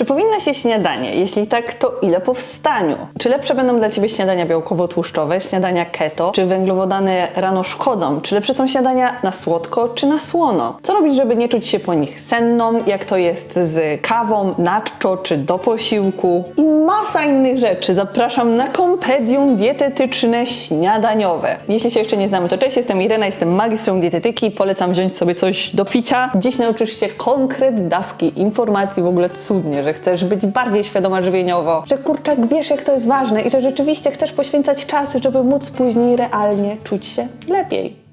Czy powinna się śniadanie? Jeśli tak, to ile po wstaniu? Czy lepsze będą dla Ciebie śniadania białkowo-tłuszczowe, śniadania keto, czy węglowodany rano szkodzą? Czy lepsze są śniadania na słodko, czy na słono? Co robić, żeby nie czuć się po nich senną, jak to jest z kawą, na czczo, czy do posiłku? I masa innych rzeczy. Zapraszam na kompedium dietetyczne śniadaniowe. Jeśli się jeszcze nie znamy, to cześć, jestem Irena, jestem magistrą dietetyki, polecam wziąć sobie coś do picia. Dziś nauczysz się konkret dawki informacji, w ogóle cudnie, że chcesz być bardziej świadoma żywieniowo, że kurczak wiesz jak to jest ważne i że rzeczywiście chcesz poświęcać czas, żeby móc później realnie czuć się lepiej.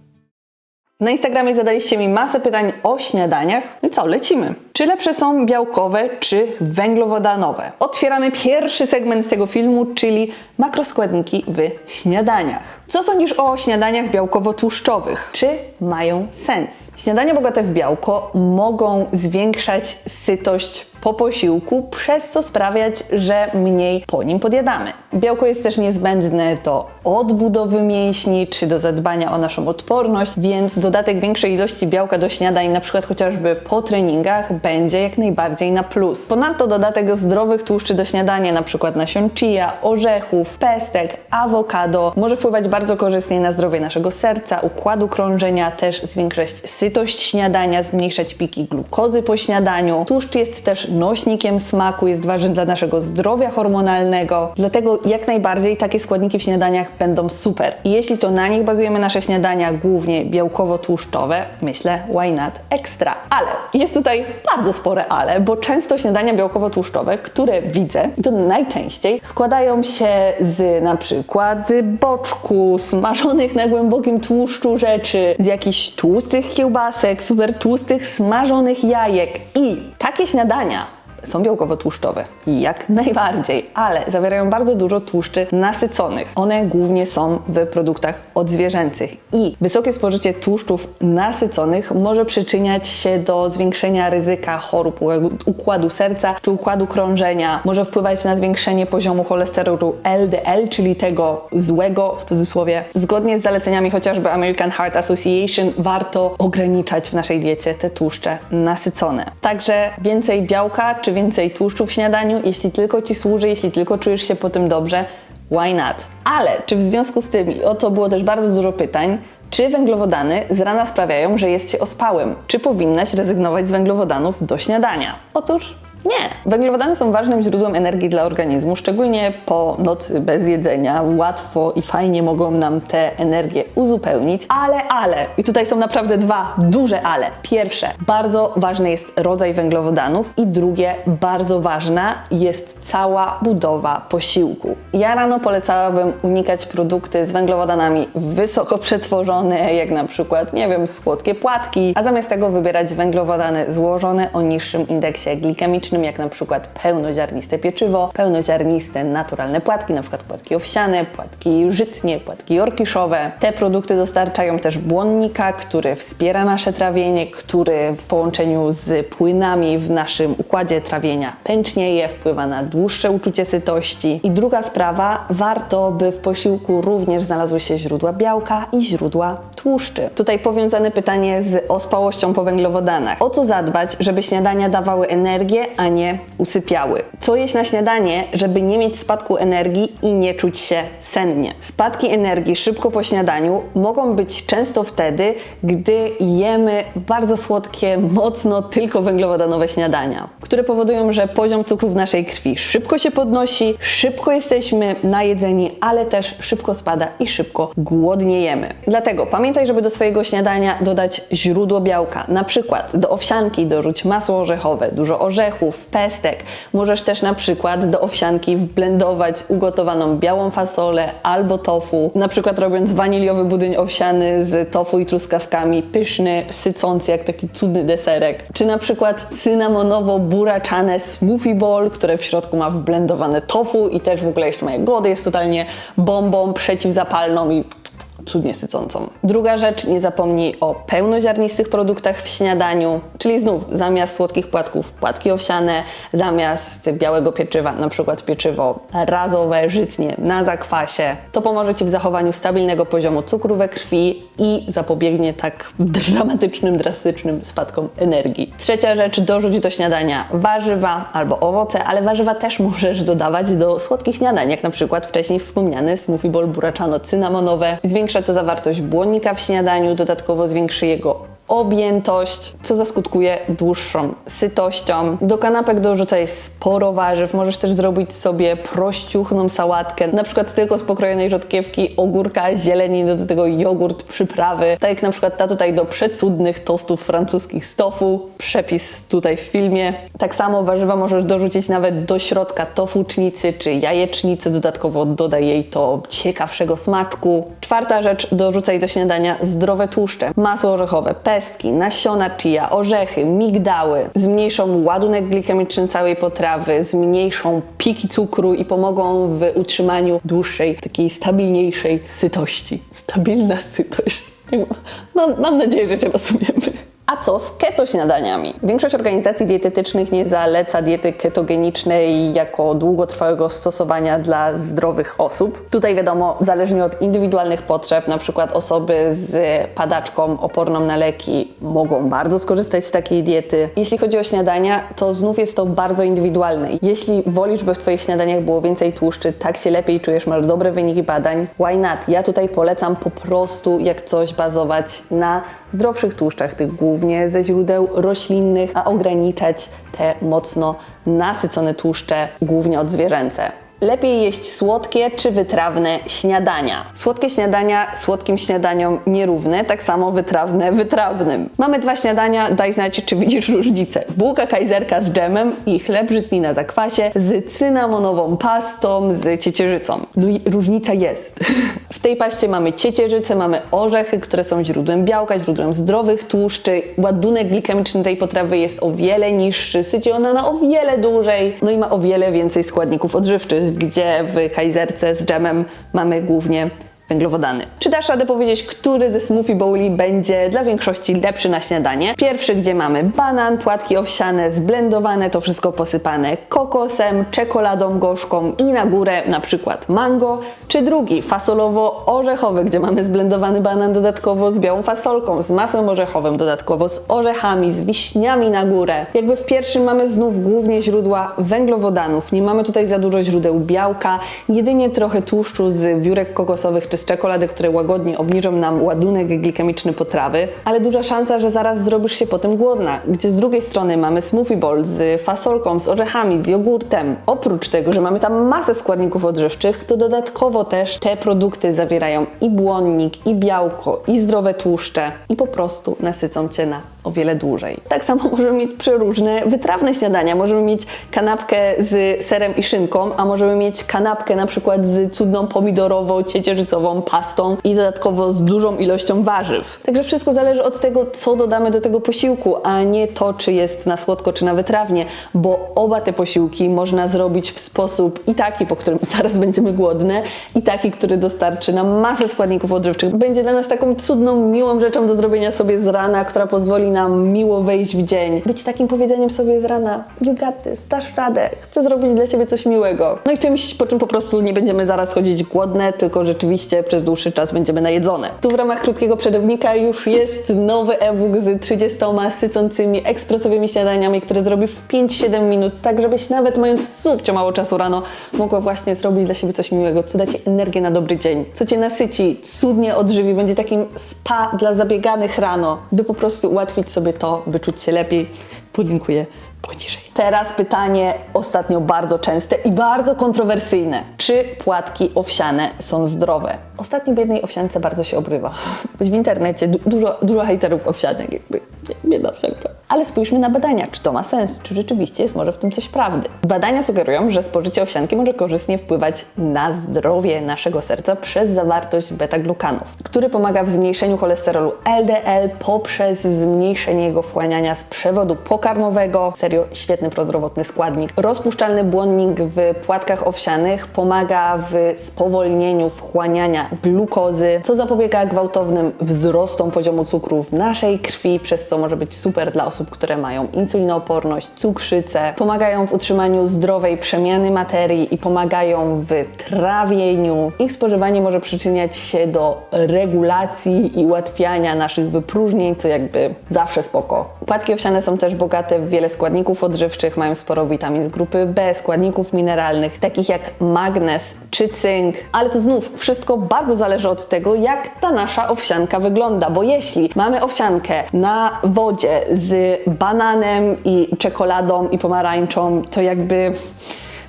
Na Instagramie zadaliście mi masę pytań o śniadaniach. No i co, lecimy. Czy lepsze są białkowe, czy węglowodanowe? Otwieramy pierwszy segment tego filmu, czyli makroskładniki w śniadaniach. Co sądzisz o śniadaniach białkowo-tłuszczowych? Czy mają sens? Śniadania bogate w białko mogą zwiększać sytość po posiłku, przez co sprawiać, że mniej po nim podjadamy. Białko jest też niezbędne do odbudowy mięśni czy do zadbania o naszą odporność, więc dodatek większej ilości białka do śniadań, na przykład chociażby po treningach, będzie jak najbardziej na plus. Ponadto dodatek zdrowych tłuszczy do śniadania, na przykład nasion chia, orzechów, pestek, awokado, może wpływać bardzo korzystnie na zdrowie naszego serca, układu krążenia, też zwiększać sytość śniadania, zmniejszać piki glukozy po śniadaniu. Tłuszcz jest też nośnikiem smaku, jest ważny dla naszego zdrowia hormonalnego, dlatego jak najbardziej takie składniki w śniadaniach będą super. I jeśli to na nich bazujemy nasze śniadania, głównie białkowo-tłuszczowe, myślę, why not extra. Ale jest tutaj bardzo spore ale, bo często śniadania białkowo-tłuszczowe, które widzę, i to najczęściej, składają się z na przykład boczku, smażonych na głębokim tłuszczu rzeczy, z jakichś tłustych kiełbasek, super tłustych, smażonych jajek. I takie śniadania są białkowo-tłuszczowe, jak najbardziej, ale zawierają bardzo dużo tłuszczy nasyconych. One głównie są w produktach odzwierzęcych i wysokie spożycie tłuszczów nasyconych może przyczyniać się do zwiększenia ryzyka chorób układu serca czy układu krążenia, może wpływać na zwiększenie poziomu cholesterolu LDL, czyli tego złego w cudzysłowie. Zgodnie z zaleceniami chociażby American Heart Association warto ograniczać w naszej diecie te tłuszcze nasycone. Także więcej białka czy więcej tłuszczu w śniadaniu, jeśli tylko Ci służy, jeśli tylko czujesz się po tym dobrze, why not? Ale czy w związku z tym, i o to było też bardzo dużo pytań, czy węglowodany z rana sprawiają, że jest się ospałym? Czy powinnaś rezygnować z węglowodanów do śniadania? Otóż nie. Węglowodany są ważnym źródłem energii dla organizmu, szczególnie po nocy bez jedzenia. Łatwo i fajnie mogą nam tę energię uzupełnić, ale, ale, i tutaj są naprawdę dwa duże ale. Pierwsze, bardzo ważny jest rodzaj węglowodanów i drugie, bardzo ważna jest cała budowa posiłku. Ja rano polecałabym unikać produkty z węglowodanami wysoko przetworzone, jak na przykład, nie wiem, słodkie płatki, a zamiast tego wybierać węglowodany złożone o niższym indeksie glikemicznym, jak na przykład pełnoziarniste pieczywo, pełnoziarniste naturalne płatki, na przykład płatki owsiane, płatki żytnie, płatki jorkiszowe. Te produkty dostarczają też błonnika, który wspiera nasze trawienie, który w połączeniu z płynami w naszym układzie trawienia pęcznieje, wpływa na dłuższe uczucie sytości. I druga sprawa, warto by w posiłku również znalazły się źródła białka i źródła tłuszczy. Tutaj powiązane pytanie z ospałością po węglowodanach. O co zadbać, żeby śniadania dawały energię, a nie usypiały? Co jeść na śniadanie, żeby nie mieć spadku energii i nie czuć się sennie? Spadki energii szybko po śniadaniu mogą być często wtedy, gdy jemy bardzo słodkie, mocno tylko węglowodanowe śniadania, które powodują, że poziom cukru w naszej krwi szybko się podnosi, szybko jesteśmy najedzeni, ale też szybko spada i szybko głodniejemy. Dlatego pamiętaj, żeby do swojego śniadania dodać źródło białka. Na przykład do owsianki dorzuć masło orzechowe, dużo orzechów, pestek. Możesz też na przykład do owsianki wblendować ugotowaną białą fasolę albo tofu. Na przykład robiąc waniliowy budyń owsiany z tofu i truskawkami, pyszny, sycący jak taki cudny deserek. Czy na przykład cynamonowo-buraczane smoothie bowl, które w środku ma wblendowane tofu i też w ogóle jeszcze ma jagody, jest totalnie bombą przeciwzapalną i cudnie sycącą. Druga rzecz, nie zapomnij o pełnoziarnistych produktach w śniadaniu, czyli znów zamiast słodkich płatków płatki owsiane, zamiast białego pieczywa na przykład pieczywo razowe, żytnie, na zakwasie. To pomoże Ci w zachowaniu stabilnego poziomu cukru we krwi i zapobiegnie tak dramatycznym, drastycznym spadkom energii. Trzecia rzecz, dorzuć do śniadania warzywa albo owoce, ale warzywa też możesz dodawać do słodkich śniadań, jak na przykład wcześniej wspomniany smoothie bowl buraczano cynamonowe. Zwiększa to zawartość błonnika w śniadaniu, dodatkowo zwiększy jego objętość, co zaskutkuje dłuższą sytością. Do kanapek dorzucaj sporo warzyw. Możesz też zrobić sobie prościuchną sałatkę, na przykład tylko z pokrojonej rzodkiewki, ogórka, zieleni, do tego jogurt, przyprawy. Tak jak na przykład ta tutaj do przecudnych tostów francuskich z tofu. Przepis tutaj w filmie. Tak samo warzywa możesz dorzucić nawet do środka tofucznicy czy jajecznicy. Dodatkowo dodaj jej to ciekawszego smaczku. Czwarta rzecz, dorzucaj do śniadania zdrowe tłuszcze. Masło orzechowe, pestki, nasiona chia, orzechy, migdały. Zmniejszą ładunek glikemiczny całej potrawy, zmniejszą piki cukru i pomogą w utrzymaniu dłuższej, takiej stabilniejszej sytości. Stabilna sytość. Mam, mam nadzieję, że Cię rozumiemy. A co z keto śniadaniami? Większość organizacji dietetycznych nie zaleca diety ketogenicznej jako długotrwałego stosowania dla zdrowych osób. Tutaj wiadomo, zależnie od indywidualnych potrzeb, na przykład osoby z padaczką oporną na leki mogą bardzo skorzystać z takiej diety. Jeśli chodzi o śniadania, to znów jest to bardzo indywidualne. Jeśli wolisz, by w Twoich śniadaniach było więcej tłuszczy, tak się lepiej czujesz, masz dobre wyniki badań, why not? Ja tutaj polecam po prostu jak coś bazować na zdrowszych tłuszczach, tych głównie ze źródeł roślinnych, a ograniczać te mocno nasycone tłuszcze, głównie od zwierzęce. Lepiej jeść słodkie czy wytrawne śniadania. Słodkie śniadania słodkim śniadaniom nierówne, tak samo wytrawne wytrawnym. Mamy dwa śniadania, daj znać, czy widzisz różnicę. Bułka kajzerka z dżemem i chleb żytni na zakwasie z cynamonową pastą, z ciecierzycą. No i różnica jest. W tej paście mamy ciecierzycę, mamy orzechy, które są źródłem białka, źródłem zdrowych tłuszczy. Ładunek glikemiczny tej potrawy jest o wiele niższy, syci ona na o wiele dłużej, no i ma o wiele więcej składników odżywczych gdzie w kajzerce z dżemem mamy głównie węglowodany. Czy dasz radę powiedzieć, który ze smoothie bowli będzie dla większości lepszy na śniadanie? Pierwszy, gdzie mamy banan, płatki owsiane, zblendowane, to wszystko posypane kokosem, czekoladą gorzką i na górę na przykład mango, czy drugi, fasolowo-orzechowy, gdzie mamy zblendowany banan dodatkowo z białą fasolką, z masłem orzechowym dodatkowo, z orzechami, z wiśniami na górę. Jakby w pierwszym mamy znów głównie źródła węglowodanów, nie mamy tutaj za dużo źródeł białka, jedynie trochę tłuszczu z wiórek kokosowych czy z czekolady, które łagodnie obniżą nam ładunek glikemiczny potrawy, ale duża szansa, że zaraz zrobisz się potem głodna, gdzie z drugiej strony mamy smoothie bowl z fasolką, z orzechami, z jogurtem. Oprócz tego, że mamy tam masę składników odżywczych, to dodatkowo też te produkty zawierają i błonnik, i białko, i zdrowe tłuszcze i po prostu nasycą Cię na o wiele dłużej. Tak samo możemy mieć przeróżne wytrawne śniadania. Możemy mieć kanapkę z serem i szynką, a możemy mieć kanapkę na przykład z cudną pomidorową, ciecierzycową pastą i dodatkowo z dużą ilością warzyw. Także wszystko zależy od tego, co dodamy do tego posiłku, a nie to, czy jest na słodko, czy na wytrawnie, bo oba te posiłki można zrobić w sposób i taki, po którym zaraz będziemy głodne, i taki, który dostarczy nam masę składników odżywczych. Będzie dla nas taką cudną, miłą rzeczą do zrobienia sobie z rana, która pozwoli nam miło wejść w dzień. Być takim powiedzeniem sobie z rana, you got this, dasz radę, chcę zrobić dla Ciebie coś miłego. No i czymś, po czym po prostu nie będziemy zaraz chodzić głodne, tylko rzeczywiście przez dłuższy czas będziemy najedzone. Tu w ramach krótkiego przerywnika już jest nowy e-book z 30 sycącymi, ekspresowymi śniadaniami, które zrobisz w 5-7 minut, tak żebyś nawet mając subcio mało czasu rano, mogła właśnie zrobić dla siebie coś miłego, co da Ci energię na dobry dzień, co Cię nasyci, cudnie odżywi, będzie takim spa dla zabieganych rano, by po prostu ułatwić sobie to, by czuć się lepiej. Podlinkuję poniżej. Teraz pytanie ostatnio bardzo częste i bardzo kontrowersyjne. Czy płatki owsiane są zdrowe? Ostatnio biednej owsiance bardzo się obrywa. W internecie du- dużo, dużo hejterów owsianek, jakby biedna owsianka. Ale spójrzmy na badania, czy to ma sens, czy rzeczywiście jest może w tym coś prawdy. Badania sugerują, że spożycie owsianki może korzystnie wpływać na zdrowie naszego serca przez zawartość beta-glukanów, który pomaga w zmniejszeniu cholesterolu LDL poprzez zmniejszenie jego wchłaniania z przewodu pokarmowego. Serio serio świetny prozdrowotny składnik. Rozpuszczalny błonnik w płatkach owsianych pomaga w spowolnieniu wchłaniania glukozy, co zapobiega gwałtownym wzrostom poziomu cukru w naszej krwi, przez co może być super dla osób, które mają insulinooporność, cukrzycę. Pomagają w utrzymaniu zdrowej przemiany materii i pomagają w trawieniu. Ich spożywanie może przyczyniać się do regulacji i ułatwiania naszych wypróżnień, co jakby zawsze spoko. Płatki owsiane są też bogate w wiele składników odżywczych, mają sporo witamin z grupy B, składników mineralnych, takich jak magnez czy cynk, ale to znów wszystko bardzo zależy od tego, jak ta nasza owsianka wygląda, bo jeśli mamy owsiankę na wodzie z bananem i czekoladą i pomarańczą, to jakby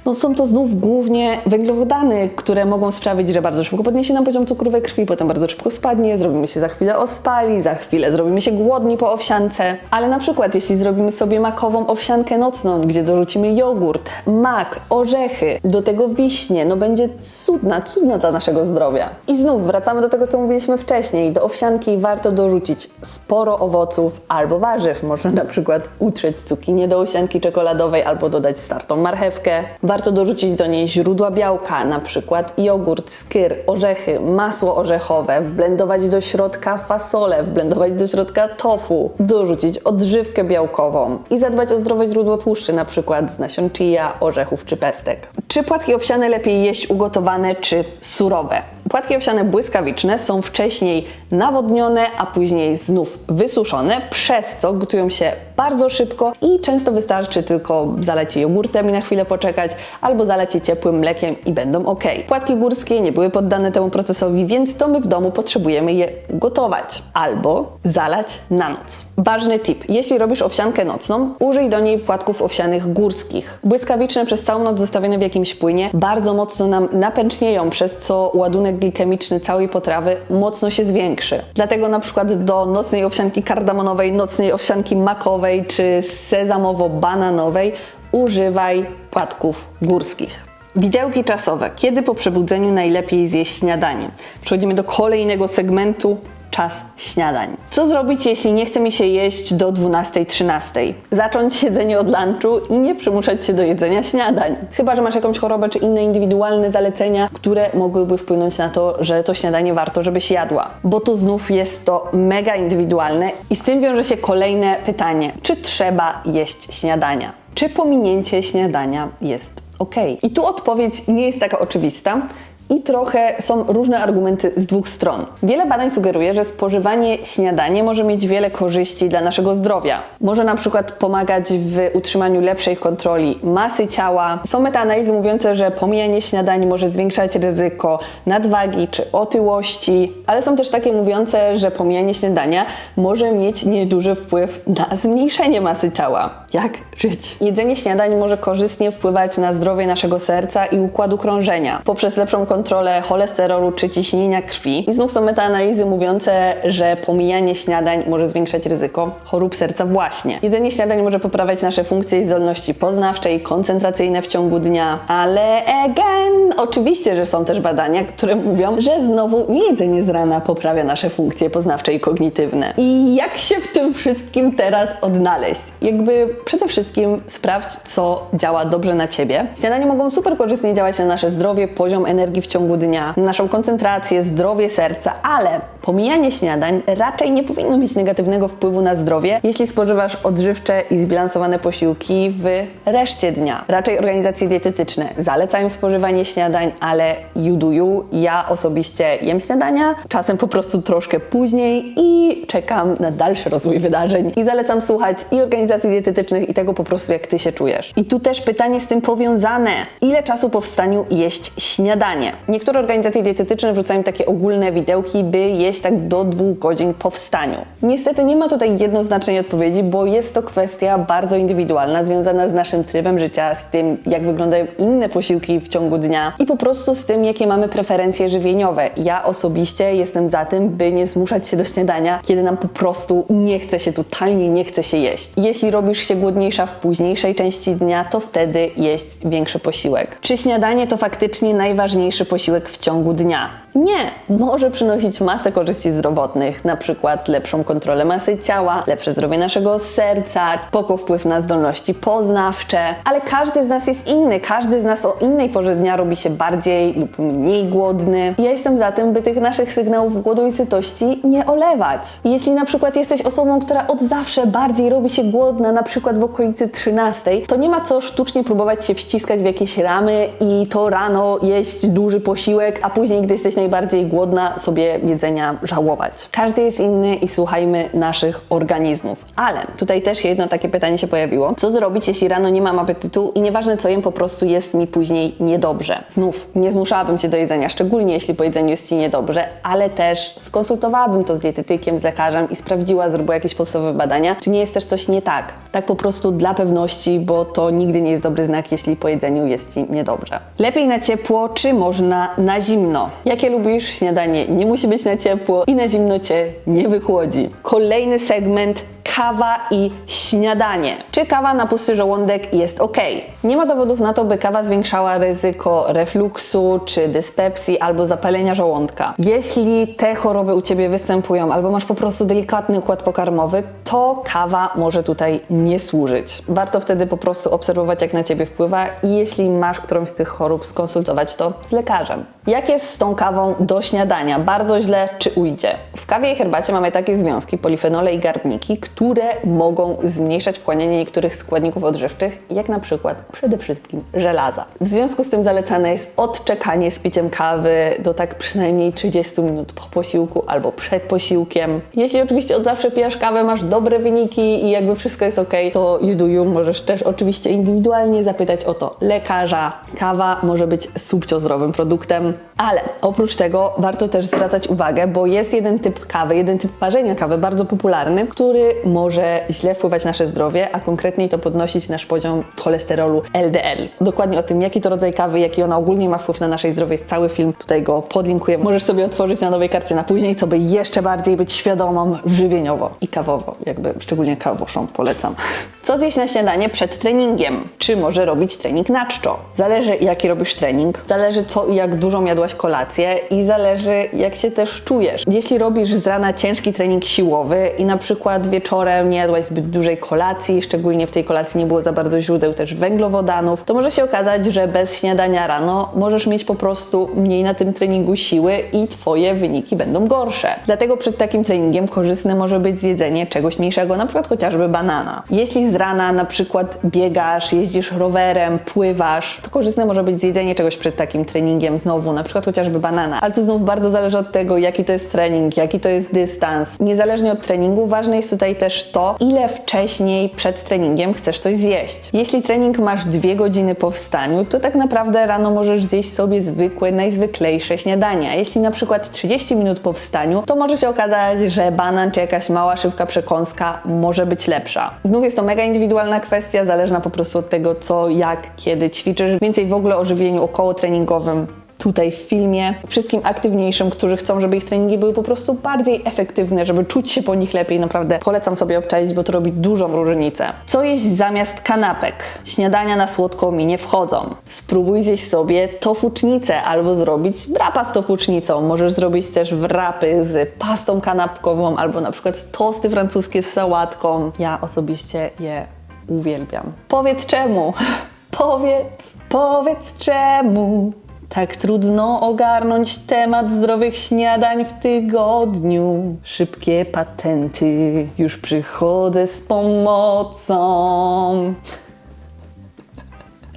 no są to znów głównie węglowodany, które mogą sprawić, że bardzo szybko podniesie nam poziom cukru we krwi, potem bardzo szybko spadnie, zrobimy się za chwilę ospali, za chwilę zrobimy się głodni po owsiance. Ale na przykład jeśli zrobimy sobie makową owsiankę nocną, gdzie dorzucimy jogurt, mak, orzechy, do tego wiśnie, no będzie cudna, cudna dla naszego zdrowia. I znów wracamy do tego, co mówiliśmy wcześniej. Do owsianki warto dorzucić sporo owoców albo warzyw. Można na przykład utrzeć cukinię do owsianki czekoladowej albo dodać startą marchewkę. Dorzucić do niej źródła białka, na przykład jogurt, skyr, orzechy, masło orzechowe, wblendować do środka fasolę, wblendować do środka tofu, dorzucić odżywkę białkową i zadbać o zdrowe źródło tłuszczy, na przykład z nasion chia, orzechów czy pestek. Czy płatki owsiane lepiej jeść ugotowane czy surowe? Płatki owsiane błyskawiczne są wcześniej nawodnione, a później znów wysuszone, przez co gotują się bardzo szybko i często wystarczy tylko zalać je jogurtem i na chwilę poczekać, albo zalać je ciepłym mlekiem i będą ok. Płatki górskie nie były poddane temu procesowi, więc to my w domu potrzebujemy je gotować albo zalać na noc. Ważny tip: jeśli robisz owsiankę nocną, użyj do niej płatków owsianych górskich. Błyskawiczne przez całą noc zostawione w jakimś płynie bardzo mocno nam napęcznieją, przez co ładunek glikemiczny całej potrawy mocno się zwiększy. Dlatego na przykład do nocnej owsianki kardamonowej, nocnej owsianki makowej czy sezamowo-bananowej używaj płatków górskich. Widełki czasowe. Kiedy po przebudzeniu najlepiej zjeść śniadanie? Przechodzimy do kolejnego segmentu czas śniadań. Co zrobić, jeśli nie chce mi się jeść do 12-13? Zacząć jedzenie od lunchu i nie przymuszać się do jedzenia śniadań. Chyba, że masz jakąś chorobę czy inne indywidualne zalecenia, które mogłyby wpłynąć na to, że to śniadanie warto, żebyś jadła. Bo tu znów jest to mega indywidualne i z tym wiąże się kolejne pytanie. Czy trzeba jeść śniadania? Czy pominięcie śniadania jest ok? I tu odpowiedź nie jest taka oczywista, i trochę są różne argumenty z dwóch stron. Wiele badań sugeruje, że spożywanie śniadania może mieć wiele korzyści dla naszego zdrowia. Może na przykład pomagać w utrzymaniu lepszej kontroli masy ciała. Są metaanalizy mówiące, że pomijanie śniadań może zwiększać ryzyko nadwagi czy otyłości, ale są też takie mówiące, że pomijanie śniadania może mieć nieduży wpływ na zmniejszenie masy ciała. Jak żyć? Jedzenie śniadań może korzystnie wpływać na zdrowie naszego serca i układu krążenia poprzez lepszą kontrolę cholesterolu czy ciśnienia krwi. I znów są metaanalizy mówiące, że pomijanie śniadań może zwiększać ryzyko chorób serca właśnie. Jedzenie śniadań może poprawiać nasze funkcje i zdolności poznawcze i koncentracyjne w ciągu dnia, ale again, oczywiście, że są też badania, które mówią, że znowu nie jedzenie z rana poprawia nasze funkcje poznawcze i kognitywne. I jak się w tym wszystkim teraz odnaleźć? Jakby przede wszystkim sprawdź, co działa dobrze na Ciebie. Śniadania mogą super korzystnie działać na nasze zdrowie, poziom energii w ciągu dnia, na naszą koncentrację, zdrowie serca, ale pomijanie śniadań raczej nie powinno mieć negatywnego wpływu na zdrowie, jeśli spożywasz odżywcze i zbilansowane posiłki w reszcie dnia. Raczej organizacje dietetyczne zalecają spożywanie śniadań, ale you do you. Ja osobiście jem śniadania, czasem po prostu troszkę później i czekam na dalszy rozwój wydarzeń. I zalecam słuchać i organizacji dietetycznych, i tego po prostu, jak ty się czujesz. I tu też pytanie z tym powiązane. Ile czasu po wstaniu jeść śniadanie? Niektóre organizacje dietetyczne wrzucają takie ogólne widełki, by jeść tak do dwóch godzin po wstaniu. Niestety nie ma tutaj jednoznacznej odpowiedzi, bo jest to kwestia bardzo indywidualna, związana z naszym trybem życia, z tym, jak wyglądają inne posiłki w ciągu dnia i po prostu z tym, jakie mamy preferencje żywieniowe. Ja osobiście jestem za tym, by nie zmuszać się do śniadania, kiedy nam po prostu nie chce się, totalnie nie chce się jeść. Jeśli robisz się głodniejsza w późniejszej części dnia, to wtedy jeść większy posiłek. Czy śniadanie to faktycznie najważniejszy posiłek w ciągu dnia? Nie, może przynosić masę korzyści zdrowotnych, na przykład lepszą kontrolę masy ciała, lepsze zdrowie naszego serca, spoko wpływ na zdolności poznawcze, ale każdy z nas jest inny, każdy z nas o innej porze dnia robi się bardziej lub mniej głodny. Ja jestem za tym, by tych naszych sygnałów głodu i sytości nie olewać. Jeśli na przykład jesteś osobą, która od zawsze bardziej robi się głodna, na przykład w okolicy 13, to nie ma co sztucznie próbować się wciskać w jakieś ramy i to rano jeść duży posiłek, a później, gdy jesteś najbardziej głodna, sobie jedzenia żałować. Każdy jest inny i słuchajmy naszych organizmów. Ale tutaj też jedno takie pytanie się pojawiło. Co zrobić, jeśli rano nie mam apetytu i nieważne co jem, po prostu jest mi później niedobrze? Znów, nie zmuszałabym Cię do jedzenia, szczególnie jeśli po jedzeniu jest Ci niedobrze, ale też skonsultowałabym to z dietetykiem, z lekarzem i sprawdziła, zrobiła jakieś podstawowe badania, czy nie jest też coś nie tak. Tak po prostu dla pewności, bo to nigdy nie jest dobry znak, jeśli po jedzeniu jest Ci niedobrze. Lepiej na ciepło, czy można na zimno? Jakie lubisz śniadanie? Nie musi być na ciepło i na zimno Cię nie wychłodzi. Kolejny segment kawa i śniadanie. Czy kawa na pusty żołądek jest ok? Nie ma dowodów na to, by kawa zwiększała ryzyko refluksu, czy dyspepsji, albo zapalenia żołądka. Jeśli te choroby u Ciebie występują, albo masz po prostu delikatny układ pokarmowy, to kawa może tutaj nie służyć. Warto wtedy po prostu obserwować, jak na Ciebie wpływa i jeśli masz którąś z tych chorób, skonsultować to z lekarzem. Jak jest z tą kawą do śniadania? Bardzo źle, czy ujdzie? W kawie i herbacie mamy takie związki, polifenole i garbniki, które mogą zmniejszać wchłanianie niektórych składników odżywczych, jak na przykład przede wszystkim żelaza. W związku z tym zalecane jest odczekanie z piciem kawy do tak przynajmniej 30 minut po posiłku albo przed posiłkiem. Jeśli oczywiście od zawsze pijesz kawę, masz dobre wyniki i jakby wszystko jest ok, to you do you. Możesz też oczywiście indywidualnie zapytać o to lekarza. Kawa może być subciozdrowym produktem, ale oprócz tego warto też zwracać uwagę, bo jest jeden typ kawy, jeden typ parzenia kawy bardzo popularny, który może źle wpływać na nasze zdrowie, a konkretniej to podnosić nasz poziom cholesterolu LDL. Dokładnie o tym, jaki to rodzaj kawy, jaki ona ogólnie ma wpływ na nasze zdrowie, jest cały film, tutaj go podlinkuję. Możesz sobie otworzyć na nowej karcie na później, co by jeszcze bardziej być świadomą żywieniowo i kawowo, jakby szczególnie kawoszą polecam. Co zjeść na śniadanie przed treningiem? Czy może robić trening na czczo? Zależy jaki robisz trening, zależy co i jak dużą jadłaś kolację i zależy jak się też czujesz. Jeśli robisz z rana ciężki trening siłowy i na przykład wieczorem nie jadłaś zbyt dużej kolacji, szczególnie w tej kolacji nie było za bardzo źródeł też węglowodanów, to może się okazać, że bez śniadania rano możesz mieć po prostu mniej na tym treningu siły i Twoje wyniki będą gorsze. Dlatego przed takim treningiem korzystne może być zjedzenie czegoś mniejszego, na przykład chociażby banana. Jeśli z rana na przykład biegasz, jeździsz rowerem, pływasz, to korzystne może być zjedzenie czegoś przed takim treningiem znowu, na przykład chociażby banana. Ale to znów bardzo zależy od tego, jaki to jest trening, jaki to jest dystans. Niezależnie od treningu, ważne jest tutaj też to, ile wcześniej przed treningiem chcesz coś zjeść. Jeśli trening masz dwie godziny po wstaniu, to tak naprawdę rano możesz zjeść sobie zwykłe, najzwyklejsze śniadania. Jeśli na przykład 30 minut po wstaniu, to może się okazać, że banan czy jakaś mała, szybka przekąska może być lepsza. Znów jest to mega indywidualna kwestia, zależna po prostu od tego, co, jak, kiedy ćwiczysz. Więcej w ogóle o żywieniu około treningowym tutaj w filmie. Wszystkim aktywniejszym, którzy chcą, żeby ich treningi były po prostu bardziej efektywne, żeby czuć się po nich lepiej, naprawdę polecam sobie obczaić, bo to robi dużą różnicę. Co jeść zamiast kanapek? Śniadania na słodko mi nie wchodzą. Spróbuj zjeść sobie tofucznicę albo zrobić wrapa z tofucznicą. Możesz zrobić też wrapy z pastą kanapkową albo na przykład tosty francuskie z sałatką. Ja osobiście je uwielbiam. Powiedz czemu? Powiedz, powiedz czemu. Tak trudno ogarnąć temat zdrowych śniadań w tygodniu. Szybkie patenty, już przychodzę z pomocą.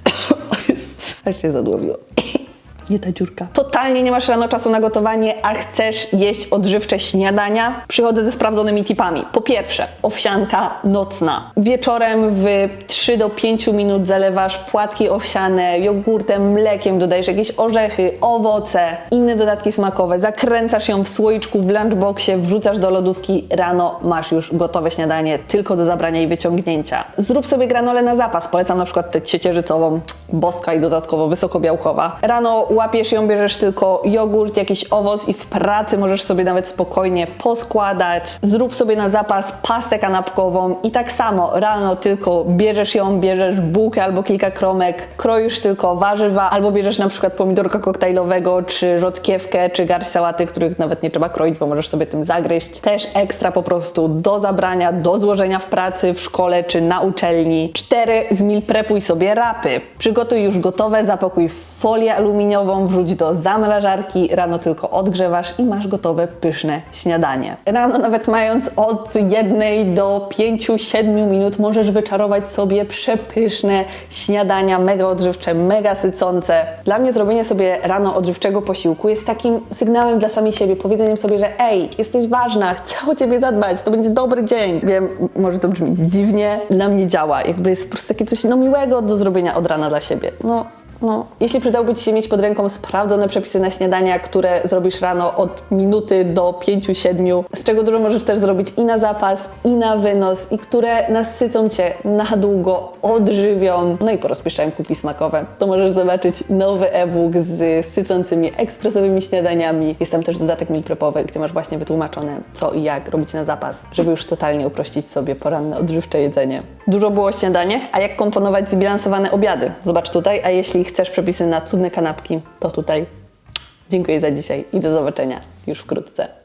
Aż się zadłowiło. Nie ta dziurka. Totalnie nie masz rano czasu na gotowanie, a chcesz jeść odżywcze śniadania? Przychodzę ze sprawdzonymi tipami. Po pierwsze, owsianka nocna. Wieczorem w 3 do 5 minut zalewasz płatki owsiane jogurtem, mlekiem, dodajesz jakieś orzechy, owoce, inne dodatki smakowe, zakręcasz ją w słoiczku w lunchboxie, wrzucasz do lodówki, rano masz już gotowe śniadanie tylko do zabrania i wyciągnięcia. Zrób sobie granolę na zapas. Polecam na przykład tę ciecierzycową, boska i dodatkowo wysokobiałkowa. Rano łapiesz ją, bierzesz tylko jogurt, jakiś owoc i w pracy możesz sobie nawet spokojnie poskładać. Zrób sobie na zapas pastę kanapkową i tak samo rano tylko bierzesz ją, bierzesz bułkę albo kilka kromek, kroisz tylko warzywa albo bierzesz na przykład pomidorka koktajlowego, czy rzodkiewkę, czy garść sałaty, których nawet nie trzeba kroić, bo możesz sobie tym zagryźć. Też ekstra po prostu do zabrania, do złożenia w pracy, w szkole czy na uczelni. Cztery, zmil prepuj sobie rapy. Przygotuj już gotowe, zapakuj w folię aluminiową, wrzuć do zamrażarki, rano tylko odgrzewasz i masz gotowe pyszne śniadanie. Rano nawet mając od jednej do pięciu, siedmiu minut możesz wyczarować sobie przepyszne śniadania, mega odżywcze, mega sycące. Dla mnie zrobienie sobie rano odżywczego posiłku jest takim sygnałem dla samej siebie, powiedzeniem sobie, że ej, jesteś ważna, chcę o ciebie zadbać, to będzie dobry dzień. Wiem, może to brzmieć dziwnie, dla mnie działa. Jakby jest po prostu takie coś no miłego do zrobienia od rana dla siebie. No, no, jeśli przydałby Ci się mieć pod ręką sprawdzone przepisy na śniadania, które zrobisz rano od minuty do 5-7, z czego dużo możesz też zrobić i na zapas, i na wynos, i które nasycą Cię na długo, odżywią, no i porozpieszczają kupi smakowe, to możesz zobaczyć nowy e-book z sycącymi ekspresowymi śniadaniami. Jest tam też dodatek meal prepowy, gdzie masz właśnie wytłumaczone co i jak robić na zapas, żeby już totalnie uprościć sobie poranne odżywcze jedzenie. Dużo było o śniadaniach, a jak komponować zbilansowane obiady? Zobacz tutaj, a jeśli chcesz przepisy na cudne kanapki, to tutaj. Dziękuję za dzisiaj i do zobaczenia już wkrótce.